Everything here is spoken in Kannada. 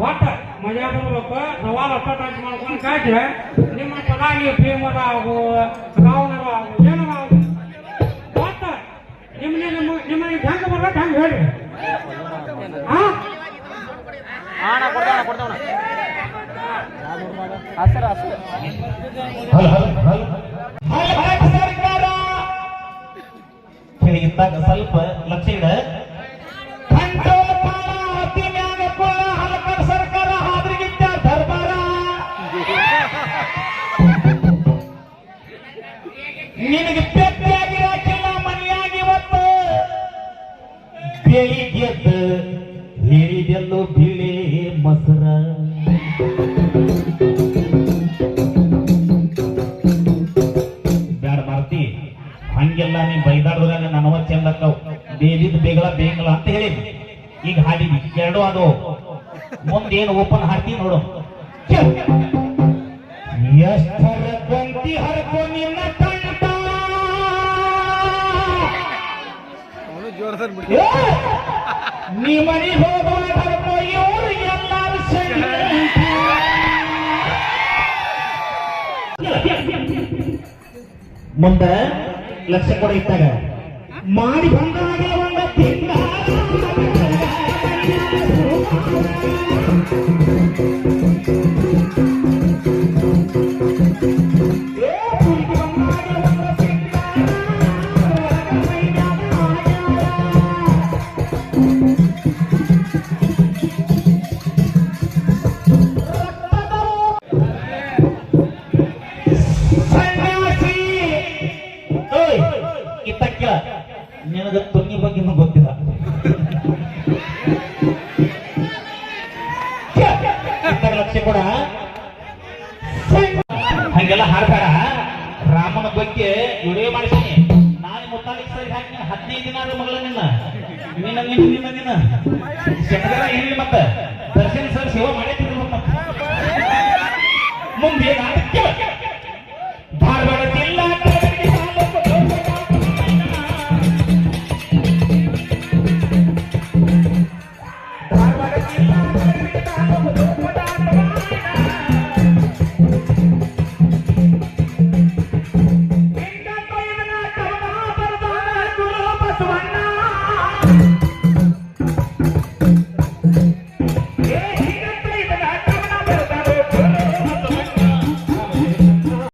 ಒಟ್ಟ ಮಜಾ ಬರ್ಬೇಕು ಸವಾಲ್ ಅಷ್ಟ ಟಚ್ ಮಾಡ್ಕೊಂಡು ಕಾಯ್ದ್ರೆ ನಿಮ್ಮ ಪದಾಗಿ ಭೀಮರ ಆಗು ರಾವಣರ ಆಗು ಏನರ ಆಗು ಒಟ್ಟ ನಿಮ್ಮನೆ ನಿಮ್ಮ ನಿಮ್ಮನೆ ಹೆಂಗ ಬರ್ಬೇಕು ಹಂಗ ಹೇಳಿ ಹಸರ ಹಸರ ಸ್ವಲ್ಪ ಲಕ್ಷ ಇಡ ನಿನಗೆ ಪೆಟ್ಟಿಯಾಗಿರಾಕಿಲ್ಲ ಮನೆಯಾಗಿ ಇವತ್ತು. ಬೆಳಿಗ್ಗೆದ್ದು ಹೇಳಿದೆಲ್ಲೋ ಬಿಳಿ ಮೊಸರ. ಬ್ಯಾಡ ಮಾರ್ತಿ, ಹಂಗೆಲ್ಲ ನೀ ಬೈದಾಡ್ದಾಗ ನನವ ಚೆಂದಕ್ಕವ್ ಬೇದಿದ್ ಬೇಗಳ ಬೇಗಲ ಅಂತ ಹೇಳಿ ಈಗ ಹಾಡಿದ್ವಿ ಎರಡು ಅದು. ಮುಂದೇನು ಓಪನ್ ಹಾಡ್ತಿ ನೋಡು. ಎಷ್ಟರ ಜೋರದಲ್ಲಿ ಬಿಡಿ. ಏ! ನೀ ಮನಿ ಹೋಗುವ ಹರ್ಕೊ ಇವ್ರು ಮುಂದ ಲಕ್ಷ ಕೂಡ ಇದ್ದಾಗ. ಮಾಡಿ ಬಂದಾಗ ಒಂದು ತಿಂಗ ನಿನಗ ಪುಣ್ಯ ಬಗ್ಗೆನೂ ಗೊತ್ತಿಲ್ಲ. ಲಕ್ಷ್ಯ ಕೊಡ. ಹಂಗೆಲ್ಲ ಹಾಡ್ಬೇಡ. ರಾಮನ ಬಗ್ಗೆ ವಿಡಿಯೋ ಮಾಡಿದ್ದೀನಿ. ನಾನು ಮುತ್ತಾಲಿಕ್ ಸರಿ ಹಾಕಿ ಹದಿನೈದು ದಿನ ಆದ ಮಗಳ ನಿನ್ನ. ನಿನ್ನ ನಿನ್ನ ನಿನ್ನ ನಿನ್ನ. ಶಂಕರ ಏನಿಲ್ಲ ಮತ್ತ. ದರ್ಶನ್ ಸರ್ ಸೇವಾ ಮಾಡೇ ತಿರ್ಬೇಕು ಮತ್ತೆ. I'm